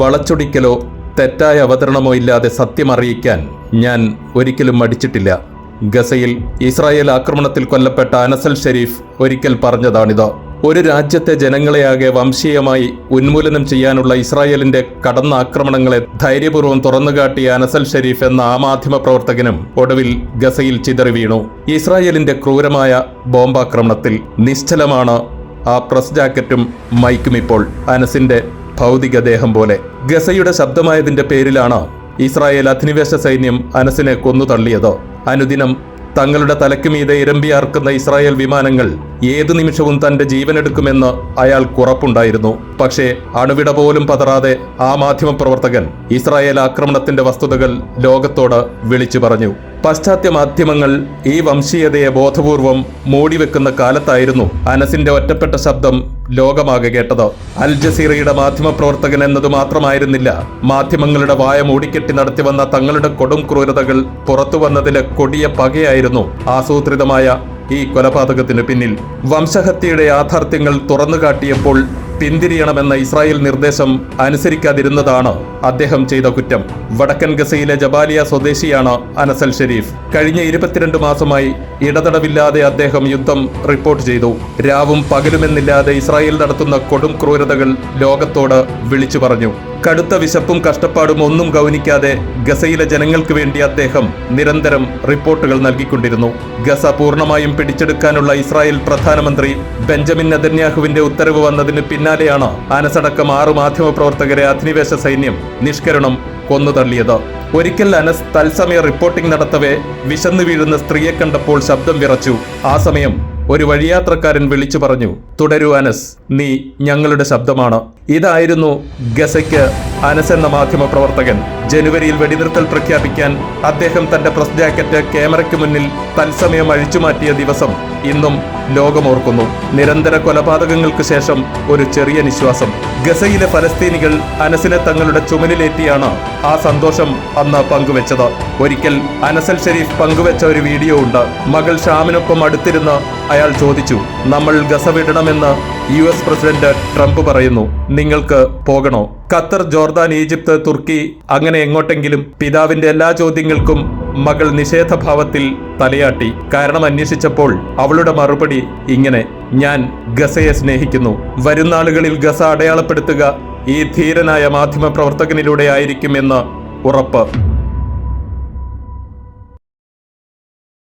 വളച്ചൊടിക്കലോ തെറ്റായ അവതരണമോ ഇല്ലാതെ സത്യം അറിയിക്കാൻ ഞാൻ ഒരിക്കലും മടിച്ചിട്ടില്ല. ഗസയിൽ ഇസ്രായേൽ ആക്രമണത്തിൽ കൊല്ലപ്പെട്ട അനസൽ ഷെരീഫ് ഒരിക്കൽ പറഞ്ഞതാണിത്. ഒരു രാജ്യത്തെ ജനങ്ങളെയാകെ വംശീയമായി ഉന്മൂലനം ചെയ്യാനുള്ള ഇസ്രായേലിന്റെ കടന്ന ആക്രമണങ്ങളെ ധൈര്യപൂർവം തുറന്നുകാട്ടിയ അനസൽ ഷെരീഫ് എന്ന ആ മാധ്യമ പ്രവർത്തകനും ഒടുവിൽ ഗസയിൽ ചിതറി വീണു. ഇസ്രായേലിന്റെ ക്രൂരമായ ബോംബാക്രമണത്തിൽ നിശ്ചലമാണ് ആ പ്രസ് ജാക്കറ്റും മൈക്കും ഇപ്പോൾ അനസിന്റെ ഭൗതികദേഹം പോലെ ഗസയുടെ ശബ്ദമായതിന്റെ പേരിലാണ് ഇസ്രായേൽ അധിനിവേശ സൈന്യം അനസിനെ കൊന്നു തള്ളിയത്. അനുദിനം തങ്ങളുടെ തലയ്ക്ക് മീതെ ഇരമ്പിയാർക്കുന്ന ഇസ്രായേൽ വിമാനങ്ങൾ ഏതു നിമിഷവും തന്റെ ജീവനെടുക്കുമെന്ന് അയാൾക്കുറപ്പുണ്ടായിരുന്നു പക്ഷേ അണുവിട പോലും പതറാതെ ആ മാധ്യമ പ്രവർത്തകൻ ഇസ്രായേൽ ആക്രമണത്തിന്റെ വസ്തുതകൾ ലോകത്തോട് വിളിച്ചു പറഞ്ഞു. പാശ്ചാത്യ മാധ്യമങ്ങൾ ഈ വംശീയതയെ ബോധപൂർവം മൂടിവെക്കുന്ന കാലത്തായിരുന്നു അനസിന്റെ ഒറ്റപ്പെട്ട ശബ്ദം ലോകമാകെ കേട്ടത്? അൽ ജസീറയുടെ മാധ്യമപ്രവർത്തകൻ എന്നത് മാത്രമായിരുന്നില്ല. മാധ്യമങ്ങളുടെ വായ മൂടിക്കെട്ടി നടത്തിവന്ന തങ്ങളുടെ കൊടും ക്രൂരതകൾ പുറത്തു വന്നതിലെ കൊടിയ പകയായിരുന്നു ആസൂത്രിതമായ ഈ കൊലപാതകത്തിന് പിന്നിൽ. വംശഹത്യയുടെ യാഥാർത്ഥ്യങ്ങൾ തുറന്നു കാട്ടിയപ്പോൾ പിന്തിരിയണമെന്ന ഇസ്രായേൽ നിർദ്ദേശം അനുസരിക്കാതിരുന്നതാണ് അദ്ദേഹം ചെയ്ത കുറ്റം. വടക്കൻ ഗസയിലെ ജബാലിയ സ്വദേശിയാണ് അനസൽ ഷെരീഫ്. കഴിഞ്ഞ ഇരുപത്തിരണ്ട് മാസമായി ഇടതടവില്ലാതെ അദ്ദേഹം യുദ്ധം റിപ്പോർട്ട് ചെയ്തു. രാവും പകലുമെന്നില്ലാതെ ഇസ്രായേൽ നടത്തുന്ന കൊടും ക്രൂരതകൾ ലോകത്തോട് വിളിച്ചു പറഞ്ഞു. കടുത്ത വിശപ്പും കഷ്ടപ്പാടും ഒന്നും ഗൗനിക്കാതെ ഗസയിലെ ജനങ്ങൾക്ക് വേണ്ടി അദ്ദേഹം നിരന്തരം റിപ്പോർട്ടുകൾ നൽകിക്കൊണ്ടിരുന്നു. ഗസ പൂർണമായും പിടിച്ചെടുക്കാനുള്ള ഇസ്രായേൽ പ്രധാനമന്ത്രി ബെഞ്ചമിൻ നെതന്യാഹുവിന്റെ ഉത്തരവ് വന്നതിന് പിന്നാലെയാണ് അനസടക്കം ആറ് മാധ്യമപ്രവർത്തകരെ അധിനിവേശ സൈന്യം നിഷ്കരണം കൊന്നുതള്ളിയത്. ഒരിക്കൽ അനസ് തത്സമയ റിപ്പോർട്ടിംഗ് നടത്തവേ വിശന്നു വീഴുന്ന സ്ത്രീയെ കണ്ടപ്പോൾ ശബ്ദം വിറച്ചു. ആ സമയം ഒരു വഴിയാത്രക്കാരൻ വിളിച്ചു പറഞ്ഞു തുടരൂ അനസ് നീ ഞങ്ങളുടെ ശബ്ദമാണ്. ഇതായിരുന്നു ഗസയ്ക്ക് അനസ് എന്ന മാധ്യമ പ്രവർത്തകൻ. ജനുവരിയിൽ വെടിനിർത്തൽ പ്രഖ്യാപിക്കാൻ അദ്ദേഹം തന്റെ പ്രസ് ജാക്കറ്റ് ക്യാമറയ്ക്ക് മുന്നിൽ തത്സമയം അഴിച്ചുമാറ്റിയ ദിവസം ഇന്നും ലോകമോർക്കുന്നു. നിരന്തര കൊലപാതകങ്ങൾക്ക് ശേഷം ഒരു ചെറിയ നിശ്വാസം. ഗസയിലെ ഫലസ്തീനികൾ അനസിനെ തങ്ങളുടെ ചുമലിലേറ്റിയാണ് ആ സന്തോഷം അന്ന് പങ്കുവെച്ചത്. ഒരിക്കൽ അനസൽ ഷെരീഫ് പങ്കുവെച്ച ഒരു വീഡിയോ ഉണ്ട്. മകൾ ഷാമിനൊപ്പം അടുത്തിരുന്ന് അയാൾ ചോദിച്ചു നമ്മൾ ഗസ വിടണമെന്ന് യു എസ് പ്രസിഡന്റ് ട്രംപ് പറയുന്നു. നിങ്ങൾക്ക് പോകണോ? ഖത്തർ ജോർദാൻ ഈജിപ്ത് തുർക്കി അങ്ങനെ എങ്ങോട്ടെങ്കിലും പിതാവിന്റെ എല്ലാ ചോദ്യങ്ങൾക്കും മകൾ നിഷേധഭാവത്തിൽ തലയാട്ടി. കാരണം അന്വേഷിച്ചപ്പോൾ അവളുടെ മറുപടി ഇങ്ങനെ ഞാൻ ഗസയെ സ്നേഹിക്കുന്നു. വരുന്നാളുകളിൽ ഗസ അടയാളപ്പെടുത്തുക ഈ ധീരനായ മാധ്യമ പ്രവർത്തകനിലൂടെ ആയിരിക്കുമെന്ന് ഉറപ്പ്.